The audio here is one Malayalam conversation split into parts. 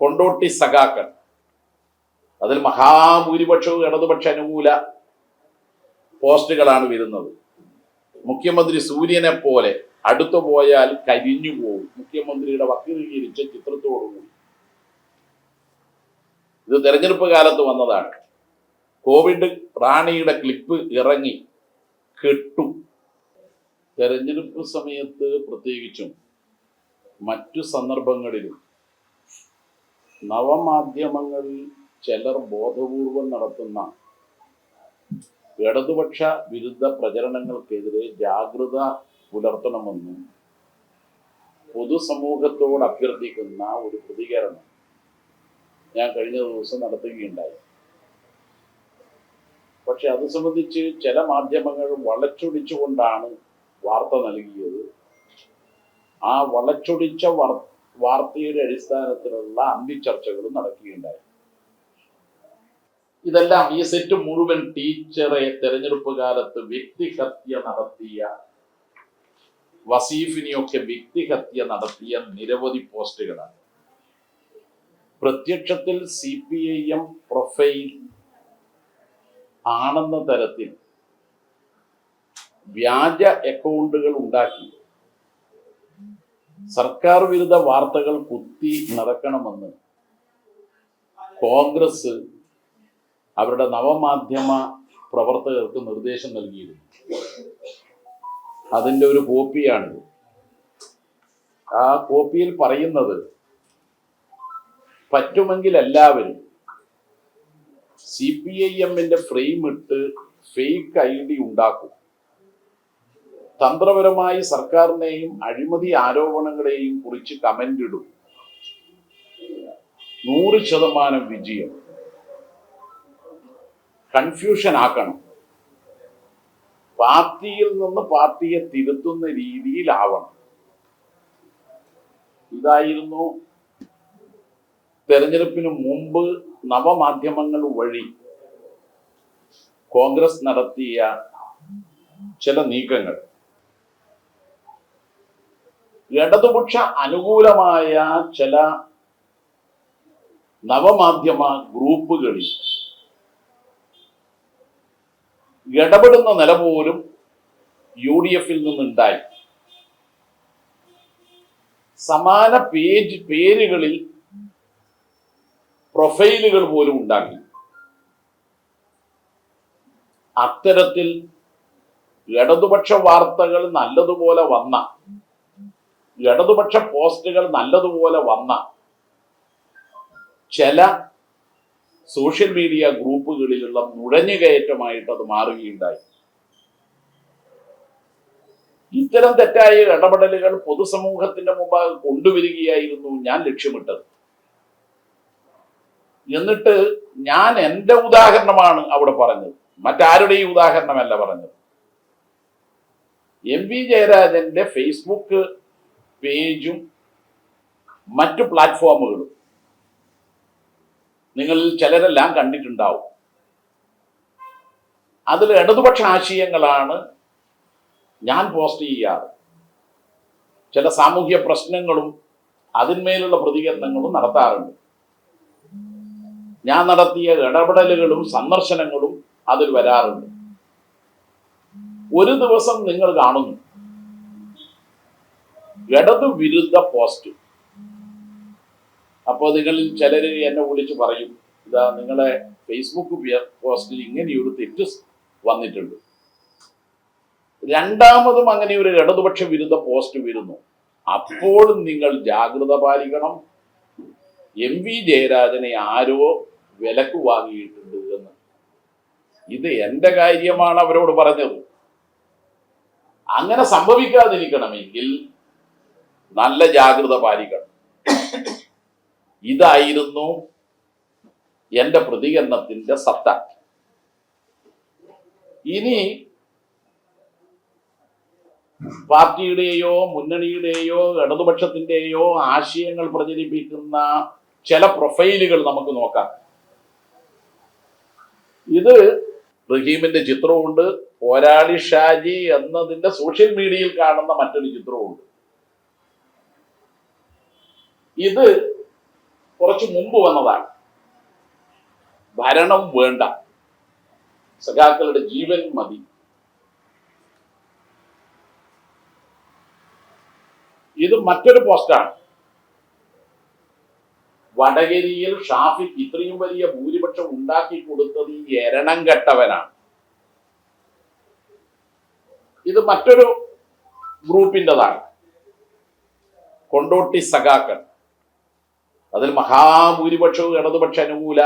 കൊണ്ടോട്ടി സഖാക്കൾ. അതിൽ മഹാഭൂരിപക്ഷവും ഇടതുപക്ഷ അനുകൂല പോസ്റ്റുകളാണ് വരുന്നത്. മുഖ്യമന്ത്രി സൂര്യനെ പോലെ അടുത്തു പോയാൽ കരിഞ്ഞു പോകും. മുഖ്യമന്ത്രിയുടെ വക്രീകരിച്ച ചിത്രത്തോടുകൂടി ഇത് തെരഞ്ഞെടുപ്പ് കാലത്ത് വന്നതാണ്. കോവിഡ് റാണിയുടെ ക്ലിപ്പ് ഇറങ്ങി കെട്ടു. തെരഞ്ഞെടുപ്പ് സമയത്ത് പ്രത്യേകിച്ചും മറ്റു സന്ദർഭങ്ങളിലും നവമാധ്യമങ്ങളിൽ ചിലർ ബോധപൂർവം നടത്തുന്ന ഇടതുപക്ഷ വിരുദ്ധ പ്രചരണങ്ങൾക്കെതിരെ ജാഗ്രത പുലർത്തണമെന്നും പൊതുസമൂഹത്തോട് അഭ്യർത്ഥിക്കുന്ന ഒരു പ്രതികരണം ഞാൻ കഴിഞ്ഞ ദിവസം നടത്തുകയുണ്ടായി. പക്ഷെ അത് സംബന്ധിച്ച് ചില മാധ്യമങ്ങൾ വളച്ചൊടിച്ചുകൊണ്ടാണ് വാർത്ത നൽകിയത്. ആ വളച്ചൊടിച്ച വാർ വാർത്തയുടെ അടിസ്ഥാനത്തിലുള്ള അന്തിച്ചർച്ചകളും നടക്കുകയുണ്ടായി. ഇതെല്ലാം ഈ സെറ്റ് മുഴുവൻ ടീച്ചറെ തെരഞ്ഞെടുപ്പ് കാലത്ത് വ്യക്തിഹത്യ നടത്തിയ വസീഫിനെയൊക്കെ വ്യക്തിഹത്യ നടത്തിയ നിരവധി പോസ്റ്റുകളാണ്. പ്രത്യക്ഷത്തിൽ C P I M profile ആണെന്ന തരത്തിൽ വ്യാജ അക്കൗണ്ടുകൾ ഉണ്ടാക്കി. സർക്കാർ വിരുദ്ധ വാർത്തകൾ കുത്തി നടക്കണമെന്ന് കോൺഗ്രസ് അവരുടെ നവമാധ്യമ പ്രവർത്തകർക്ക് നിർദ്ദേശം നൽകിയിരുന്നു. അതിന്റെ ഒരു കോപ്പിയാണ് ആ കോപ്പിയിൽ പറയുന്നത് പറ്റുമെങ്കിൽ എല്ലാവരും സി പി ഐ എമ്മിന്റെ ഫ്രെയിം ഇട്ട് ഫേക്ക് ഐ ഡി ഉണ്ടാക്കും. തന്ത്രപരമായി സർക്കാരിനെയും അഴിമതി ആരോപണങ്ങളെയും കുറിച്ച് കമന്റ് ഇടും. നൂറ് ശതമാനം വിജയം. കൺഫ്യൂഷൻ ആക്കണം. പാർട്ടിയിൽ നിന്ന് പാർട്ടിയെ തിരുത്തുന്ന രീതിയിലാവണം. ഇതായിരുന്നു തെരഞ്ഞെടുപ്പിന് മുമ്പ് നവമാധ്യമങ്ങൾ വഴി കോൺഗ്രസ് നടത്തിയ ചില നീക്കങ്ങൾ. ഇടതുപക്ഷ അനുകൂലമായ ചില നവമാധ്യമ ഗ്രൂപ്പുകളിൽ ഇടപെടുന്ന നില പോലും യു ഡി എഫിൽ നിന്നുണ്ടായി. സമാന പേജ് പേരുകളിൽ പ്രൊഫൈലുകൾ പോലും ഉണ്ടാക്കി. അത്തരത്തിൽ ഇടതുപക്ഷ വാർത്തകൾ നല്ലതുപോലെ വന്ന ഇടതുപക്ഷ പോസ്റ്റുകൾ നല്ലതുപോലെ വന്ന ചില സോഷ്യൽ മീഡിയ ഗ്രൂപ്പുകളിലുള്ള നുഴഞ്ഞുകയറ്റമായിട്ട് അത് മാറുകയുണ്ടായി. ഇത്തരം തെറ്റായ ഇടപെടലുകൾ പൊതുസമൂഹത്തിന്റെ മുമ്പാകെ കൊണ്ടുവരികയായിരുന്നു ഞാൻ ലക്ഷ്യമിട്ടത്. എന്നിട്ട് ഞാൻ എന്റെ ഉദാഹരണമാണ് അവിടെ പറഞ്ഞത്. മറ്റാരുടെയും ഉദാഹരണമല്ല പറഞ്ഞത്. എം വി ജയരാജന്റെ ഫേസ്ബുക്ക് പേജും മറ്റു പ്ലാറ്റ്ഫോമുകളും നിങ്ങളിൽ ചിലരെല്ലാം കണ്ടിട്ടുണ്ടാവും. അതിൽ ഇടതുപക്ഷ ആശയങ്ങളാണ് ഞാൻ പോസ്റ്റ് ചെയ്യാറ്. ചില സാമൂഹ്യ പ്രശ്നങ്ങളും അതിന്മേലുള്ള പ്രതികരണങ്ങളും നടത്താറുണ്ട്. ഞാൻ നടത്തിയ ഇടപെടലുകളും സന്ദർശനങ്ങളും അതിൽ വരാറുണ്ട്. ഒരു ദിവസം നിങ്ങൾ കാണുന്നു. ഇടതു വിരുദ്ധ പോസ്റ്റ്. അപ്പോൾ നിങ്ങളിൽ ചിലർ എന്നെ വിളിച്ച് പറയും ഇതാ നിങ്ങളെ ഫേസ്ബുക്ക് പോസ്റ്റിൽ ഇങ്ങനെയൊരു തെറ്റ് വന്നിട്ടുണ്ട്. രണ്ടാമതും അങ്ങനെ ഒരു ഇടതുപക്ഷ വിരുദ്ധ പോസ്റ്റ് വരുന്നു. അപ്പോൾ നിങ്ങൾ ജാഗ്രത പാലിക്കണം. എം വി ജയരാജനെ ആരോ വിലക്ക് വാങ്ങിയിട്ടുണ്ട് എന്ന്. ഇത് എന്റെ കാര്യമാണ് അവരോട് പറഞ്ഞത്. അങ്ങനെ സംഭവിക്കാതിരിക്കണമെങ്കിൽ നല്ല ജാഗ്രത പാലിക്കണം. ഇതായിരുന്നു എന്റെ പ്രതികരണത്തിന്റെ സത്ത. ഇനി പാർട്ടിയുടെയോ മുന്നണിയുടെയോ ഇടതുപക്ഷത്തിന്റെയോ ആശയങ്ങൾ പ്രചരിപ്പിക്കുന്ന ചില പ്രൊഫൈലുകൾ നമുക്ക് നോക്കാം. ഇത് റഹീമിന്റെ ചിത്രമുണ്ട് പോരാളി ഷാജി എന്നതിന്റെ സോഷ്യൽ മീഡിയയിൽ കാണുന്ന മറ്റൊരു ചിത്രമുണ്ട് ഇത് കുറച്ചു മുമ്പ് വന്നതാണ്. ഭരണം വേണ്ട. സഖാക്കളുടെ ജീവൻ മതി. ഇത് മറ്റൊരു പോസ്റ്റാണ് വടകരയിൽ ഷാഫിക്ക് ഇത്രയും വലിയ ഭൂരിപക്ഷം ഉണ്ടാക്കി കൊടുത്തത് ഈ എരണം കെട്ടവനാണ്. ഇത് മറ്റൊരു ഗ്രൂപ്പിന്റെതാണ് കൊണ്ടോട്ടി സഖാക്കൾ. അതിൽ മഹാഭൂരിപക്ഷവും ഇടതുപക്ഷ അനുകൂല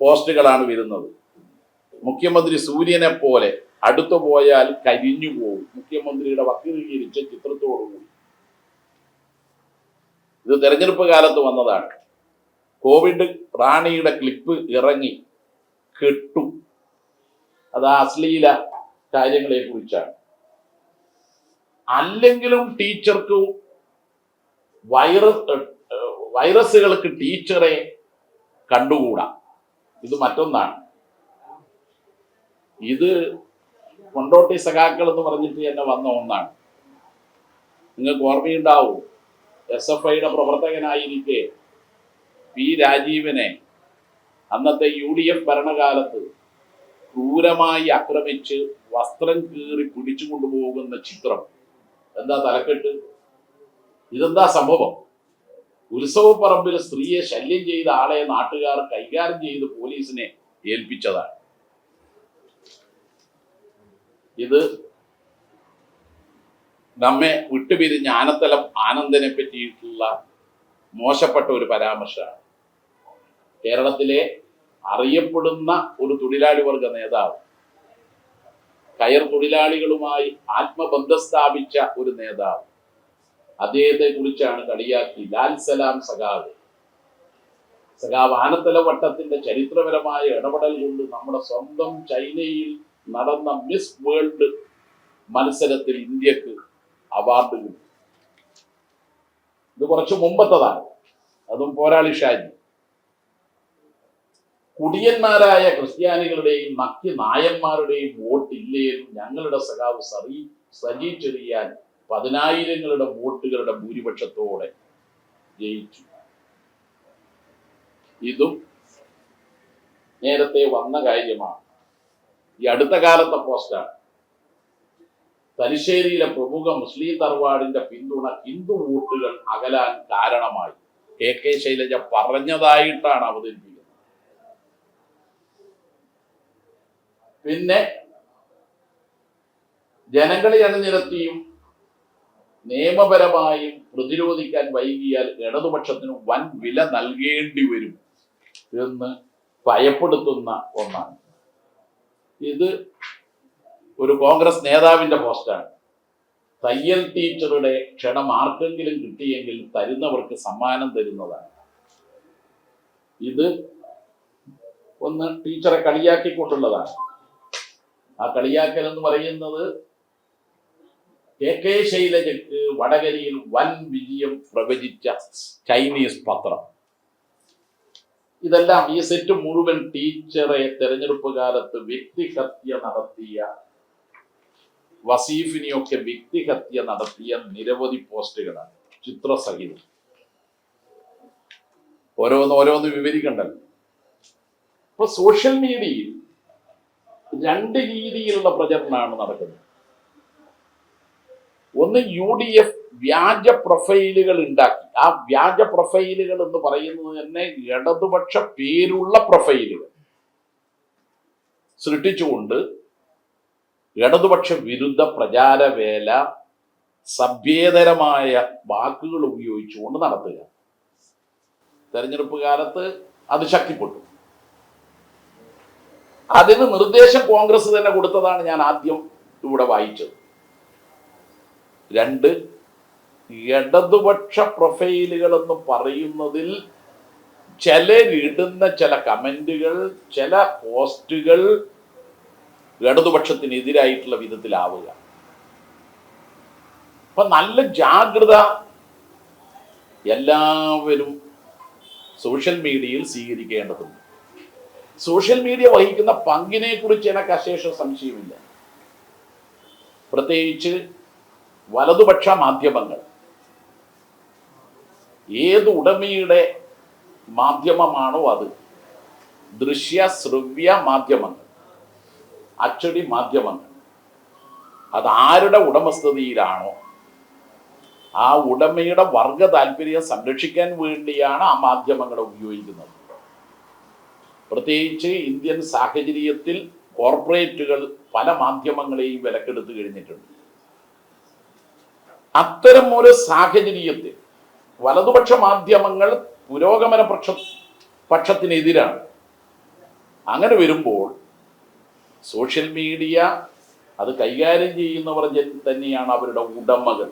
പോസ്റ്റുകളാണ് വരുന്നത്. മുഖ്യമന്ത്രി സൂര്യനെ പോലെ അടുത്തു പോയാൽ കരിഞ്ഞു പോകും. മുഖ്യമന്ത്രിയുടെ വക്രീകരിച്ച ചിത്രത്തോടുകൂടി ഇത് തെരഞ്ഞെടുപ്പ് കാലത്ത് വന്നതാണ്. കോവിഡ് റാണിയുടെ ക്ലിപ്പ് ഇറങ്ങി കെട്ടു. അത് അശ്ലീല കാര്യങ്ങളെ കുറിച്ചാണ്. അല്ലെങ്കിലും ടീച്ചർക്ക് വൈറസ് വൈറസുകൾക്ക് ടീച്ചറെ കണ്ടുകൂടാ? ഇത് മറ്റൊന്നാണ്. ഇത് കൊണ്ടോട്ടി സഖാക്കൾ എന്ന് പറഞ്ഞിട്ട് തന്നെ വന്ന ഒന്നാണ്. നിങ്ങൾക്ക് ഓർമ്മയുണ്ടാവും? എസ് എഫ് ഐയുടെ പ്രവർത്തകനായിരിക്കെ പി രാജീവനെ അന്നത്തെ യു ഡി എഫ് ഭരണകാലത്ത് ക്രൂരമായി ആക്രമിച്ച് വസ്ത്രം കീറി പിടിച്ചു കൊണ്ടുപോകുന്ന ചിത്രം. എന്താ തലക്കെട്ട്? ഇതെന്താ സംഭവം? ഉത്സവപ്പറമ്പിൽ സ്ത്രീയെ ശല്യം ചെയ്ത ആളെ നാട്ടുകാർ കൈകാര്യം ചെയ്ത് പോലീസിനെ ഏൽപ്പിച്ചതാണ്. ഇത് നമ്മെ വിട്ടുപിരിഞ്ഞ ആനത്തലം ആനന്ദനെ പറ്റിയിട്ടുള്ള മോശപ്പെട്ട ഒരു പരാമർശമാണ്. കേരളത്തിലെ അറിയപ്പെടുന്ന ഒരു തൊഴിലാളി വർഗ നേതാവ് കയർ തൊഴിലാളികളുമായി ആത്മബന്ധം സ്ഥാപിച്ച ഒരു നേതാവ് അദ്ദേഹത്തെ കുറിച്ചാണ് കളിയാക്കി. ലാൽ സലാം സഖാവ്. സഖാവ് ആനത്തല വട്ടത്തിന്റെ ചരിത്രപരമായ ഇടപെടൽ കൊണ്ട് നമ്മുടെ സ്വന്തം ചൈനയിൽ നടന്ന മിസ് വേൾഡ് മത്സരത്തിൽ ഇന്ത്യയ്ക്ക് അവാർഡ് കിട്ടി. ഇത് കുറച്ച് മുമ്പത്തതാണ്. അതും പോരാളി ഷാജി. കുടിയന്മാരായ ക്രിസ്ത്യാനികളുടെയും മറ്റ് നായന്മാരുടെയും വോട്ടില്ലേലും ഞങ്ങളുടെ സഖാവ് സറി സജി ചെറിയാൻ പതിനായിരങ്ങളുടെ വോട്ടുകളുടെ ഭൂരിപക്ഷത്തോടെ ജയിച്ചു. ഇതും നേരത്തെ വന്ന കാര്യമാണ്. ഈ അടുത്ത കാലത്തെ പോസ്റ്റാണ്. തലശ്ശേരിയിലെ പ്രമുഖ മുസ്ലിം തറവാടിന്റെ പിന്തുണ ഹിന്ദു വോട്ടുകൾ അകലാൻ കാരണമായി. കെ കെ ശൈലജ പറഞ്ഞതായിട്ടാണ് അവതരിപ്പിക്കുന്നത്. പിന്നെ ജനങ്ങളെ അണിനിരത്തിയും നിയമപരമായും പ്രതിരോധിക്കാൻ വൈകിയാൽ ഇടതുപക്ഷത്തിന് വൻ വില നൽകേണ്ടി വരും എന്ന് ഭയപ്പെടുത്തുന്ന ഒന്നാണ്. ഇത് ഒരു കോൺഗ്രസ് നേതാവിന്റെ പോസ്റ്റാണ്. തയ്യൽ ടീച്ചറുടെ ക്ഷണം ആർക്കെങ്കിലും കിട്ടിയെങ്കിൽ തരുന്നവർക്ക് സമ്മാനം തരുന്നതാണ്. ഇത് ഒന്ന് ടീച്ചറെ കളിയാക്കിക്കൊണ്ടുള്ളതാണ്. ആ കളിയാക്കൽ എന്ന് പറയുന്നത് കെ കെ ശൈലജക്ക് വടകരയിൽ വൻ വിജയം പ്രവചിച്ച ചൈനീസ് പത്രം. ഇതെല്ലാം ഈ സെറ്റ് മുഴുവൻ ടീച്ചറെ തെരഞ്ഞെടുപ്പ് കാലത്ത് വ്യക്തിഹത്യ നടത്തിയ വസീഫിനെയൊക്കെ വ്യക്തിഹത്യ നടത്തിയ നിരവധി പോസ്റ്റുകളാണ്. ചിത്രസഹിതം. ഓരോന്ന് ഓരോന്ന് വിവരിക്കണ്ടല്ലോ. ഇപ്പൊ സോഷ്യൽ മീഡിയയിൽ രണ്ട് രീതിയിലുള്ള പ്രചരണമാണ് നടക്കുന്നത്. ഒന്ന് യു ഡി എഫ് വ്യാജ പ്രൊഫൈലുകൾ ഉണ്ടാക്കി. ആ വ്യാജ പ്രൊഫൈലുകൾ എന്ന് പറയുന്നത് തന്നെ ഇടതുപക്ഷ പേരുള്ള പ്രൊഫൈലുകൾ. സൃഷ്ടിച്ചുകൊണ്ട് ഇടതുപക്ഷ വിരുദ്ധ പ്രചാരവേല സഭ്യേതരമായ വാക്കുകൾ ഉപയോഗിച്ചുകൊണ്ട് നടത്തുക. തെരഞ്ഞെടുപ്പ് കാലത്ത് അത് ശക്തിപ്പെട്ടു. അതിന് നിർദ്ദേശം കോൺഗ്രസ് തന്നെ കൊടുത്തതാണ് ഞാൻ ആദ്യം ഇവിടെ വായിച്ചത്. രണ്ട് ഇടതുപക്ഷ പ്രൊഫൈലുകൾ എന്ന് പറയുന്നതിൽ ചിലരിടുന്ന ചില കമന്റുകൾ ചില പോസ്റ്റുകൾ ഇടതുപക്ഷത്തിനെതിരായിട്ടുള്ള വിധത്തിലാവുക. അപ്പൊ നല്ല ജാഗ്രത എല്ലാവരും സോഷ്യൽ മീഡിയയിൽ സ്വീകരിക്കേണ്ടതുണ്ട്. സോഷ്യൽ മീഡിയ വഹിക്കുന്ന പങ്കിനെ കുറിച്ച് എനിക്ക് അശേഷ സംശയമില്ല. പ്രത്യേകിച്ച് വലതുപക്ഷ മാധ്യമങ്ങൾ. ഏത് ഉടമയുടെ മാധ്യമമാണോ അത്? ദൃശ്യ ശ്രവ്യ മാധ്യമങ്ങൾ അച്ചടി മാധ്യമങ്ങൾ. അത് ആരുടെ ഉടമസ്ഥതയിലാണോ? ആ ഉടമയുടെ വർഗ താല്പര്യം സംരക്ഷിക്കാൻ വേണ്ടിയാണ് ആ മാധ്യമങ്ങളെ ഉപയോഗിക്കുന്നത്. പ്രത്യേകിച്ച് ഇന്ത്യൻ സാഹചര്യത്തിൽ കോർപ്പറേറ്റുകൾ പല മാധ്യമങ്ങളെയും വിലക്കെടുത്ത് കഴിഞ്ഞിട്ടുണ്ട്. അത്തരം ഒരു സാഹചര്യത്തിൽ വലതുപക്ഷ മാധ്യമങ്ങൾ പുരോഗമന പക്ഷ പക്ഷത്തിനെതിരാണ്. അങ്ങനെ വരുമ്പോൾ സോഷ്യൽ മീഡിയ അത് കൈകാര്യം ചെയ്യുന്നവർ തന്നെയാണ് അവരുടെ ഉടമകൾ.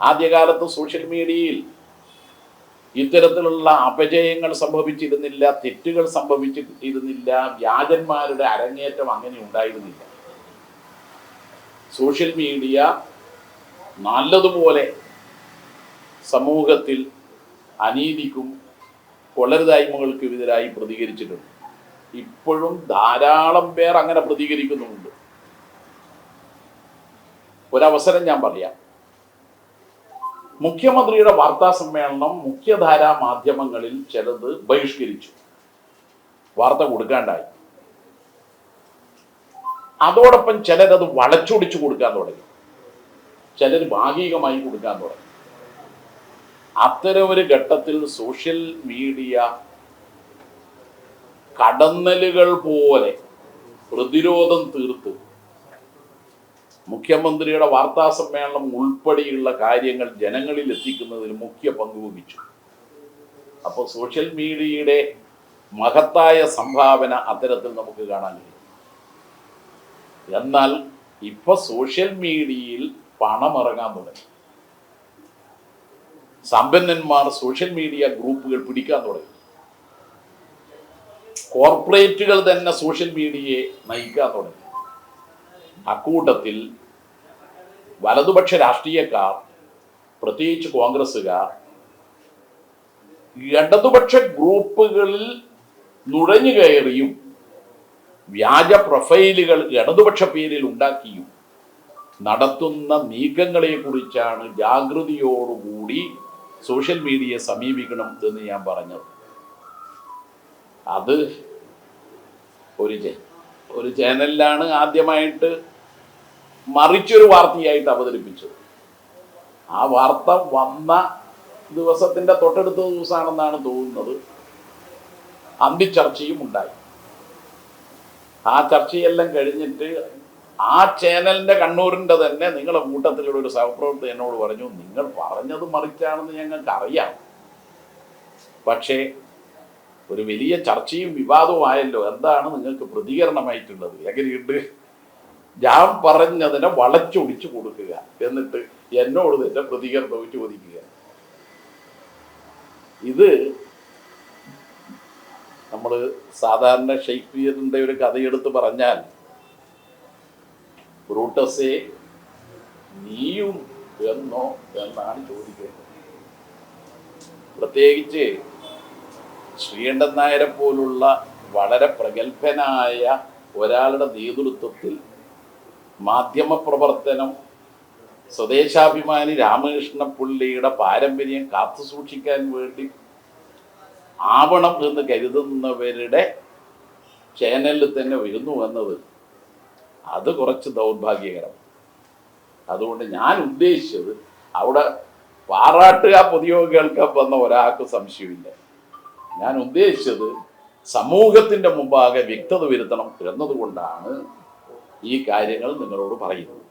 ആദ്യകാലത്ത് സോഷ്യൽ മീഡിയയിൽ ഇത്തരത്തിലുള്ള അപജയങ്ങൾ സംഭവിച്ചിരുന്നില്ല തെറ്റുകൾ സംഭവിച്ചിരുന്നില്ല വ്യാജന്മാരുടെ അരങ്ങേറ്റം അങ്ങനെ ഉണ്ടായിരുന്നില്ല. സോഷ്യൽ മീഡിയ നല്ലതുപോലെ സമൂഹത്തിൽ അനീതിക്കും കൊള്ളരുതായ്മകൾക്കുമെതിരായി പ്രതികരിച്ചിട്ടുണ്ട്. ഇപ്പോഴും ധാരാളം പേർ അങ്ങനെ പ്രതികരിക്കുന്നുമുണ്ട്. ഒരവസരം ഞാൻ പറയാം. മുഖ്യമന്ത്രിയുടെ വാർത്താ സമ്മേളനം മുഖ്യധാരാ മാധ്യമങ്ങളിൽ ചിലത് ബഹിഷ്കരിച്ചു. വാർത്ത കൊടുക്കാണ്ടായി. അതോടൊപ്പം ചിലരത് വളച്ചൊടിച്ചു കൊടുക്കാൻ തുടങ്ങി. ചിലർ ഭാഗികമായി കൊടുക്കാൻ തുടങ്ങി. ഒരു ഘട്ടത്തിൽ സോഷ്യൽ മീഡിയ കടന്നലുകൾ പോലെ പ്രതിരോധം തീർത്ത്. മുഖ്യമന്ത്രിയുടെ വാർത്താ സമ്മേളനം ഉൾപ്പെടെയുള്ള കാര്യങ്ങൾ ജനങ്ങളിൽ എത്തിക്കുന്നതിൽ മുഖ്യ പങ്ക് വഹിച്ചു. അപ്പോൾ സോഷ്യൽ മീഡിയയുടെ മഹത്തായ സംഭാവന അത്തരത്തിൽ നമുക്ക് കാണാൻ കഴിയും. എന്നാൽ ഇപ്പൊ സോഷ്യൽ മീഡിയയിൽ പണം ഇറങ്ങാൻ തുടങ്ങി. സമ്പന്നന്മാർ സോഷ്യൽ മീഡിയ ഗ്രൂപ്പുകൾ പിടിക്കാൻ തുടങ്ങി. കോർപ്പറേറ്റുകൾ തന്നെ സോഷ്യൽ മീഡിയയെ നയിക്കാൻ തുടങ്ങി. അക്കൂട്ടത്തിൽ വലതുപക്ഷ രാഷ്ട്രീയക്കാർ പ്രത്യേകിച്ച് കോൺഗ്രസ്സുകാർ ഇടതുപക്ഷ ഗ്രൂപ്പുകളിൽ നുഴഞ്ഞു കയറിയും വ്യാജ പ്രൊഫൈലുകൾ ഇടതുപക്ഷ പേരിൽ ഉണ്ടാക്കിയും നടത്തുന്ന നീക്കങ്ങളെ കുറിച്ചാണ് ജാഗ്രതയോടുകൂടി സോഷ്യൽ മീഡിയയെ സമീപിക്കണം എന്ന് ഞാൻ പറഞ്ഞത്. അത് ഒരു ഒരു ചാനലിലാണ് ആദ്യമായിട്ട് മറിച്ചൊരു വാർത്തയായിട്ട് അവതരിപ്പിച്ചത്. ആ വാർത്ത വന്ന ദിവസത്തിന്റെ തൊട്ടടുത്ത ദിവസമാണെന്നാണ് തോന്നുന്നത്. അന്തിച്ചർച്ചയും ഉണ്ടായി. ആ ചർച്ചയെല്ലാം കഴിഞ്ഞിട്ട് ആ ചാനലിന്റെ കണ്ണൂരിന്റെ തന്നെ നിങ്ങളുടെ കൂട്ടത്തിലുള്ള ഒരു സഹപ്രവർത്തകൻ എന്നോട് പറഞ്ഞു നിങ്ങൾ പറഞ്ഞത് മറിച്ചാണെന്ന് ഞങ്ങൾക്ക് അറിയാം പക്ഷേ ഒരു വലിയ ചർച്ചയും വിവാദവും ആയല്ലോ. എന്താണ് നിങ്ങൾക്ക് പ്രതികരണമായിട്ടുള്ളത്? എങ്ങനെയുണ്ട്? ഞാൻ പറഞ്ഞതിനെ വളച്ചൊടിച്ചു കൊടുക്കുക. എന്നിട്ട് എന്നോട് തന്നെ പ്രതികരണവും ചോദിക്കുക ഇത് നമ്മൾ സാധാരണ ഷേക്സ്പിയറിന്റെ ഒരു കഥയെടുത്ത് പറഞ്ഞാൽ ബ്രൂട്ടസെ നീയും എന്നോ എന്നാണ് ചോദിക്കേണ്ടത്. പ്രത്യേകിച്ച് ശ്രീകണ്ഠൻ നായരെ പോലുള്ള വളരെ പ്രഗത്ഭനായ ഒരാളുടെ നേതൃത്വത്തിൽ മാധ്യമ പ്രവർത്തനം സ്വദേശാഭിമാനി രാമകൃഷ്ണ പുള്ളിയുടെ പാരമ്പര്യം കാത്തു സൂക്ഷിക്കാൻ വേണ്ടി ആവണം എന്ന് കരുതുന്നവരുടെ ചാനലിൽ തന്നെ വരുന്നു എന്നത് അത് കുറച്ച് ദൗർഭാഗ്യകരം അതുകൊണ്ട് ഞാൻ ഉദ്ദേശിച്ചത് അവിടെ പാറാട്ടുക പൊതുയോഗ കേൾക്കാൻ വന്ന ഒരാൾക്ക് സംശയമില്ല. ഞാൻ ഉദ്ദേശിച്ചത് സമൂഹത്തിന്റെ മുമ്പാകെ വ്യക്തത വരുത്തണം എന്നതുകൊണ്ടാണ് ഈ കാര്യങ്ങൾ നിങ്ങളോട് പറയുന്നത്.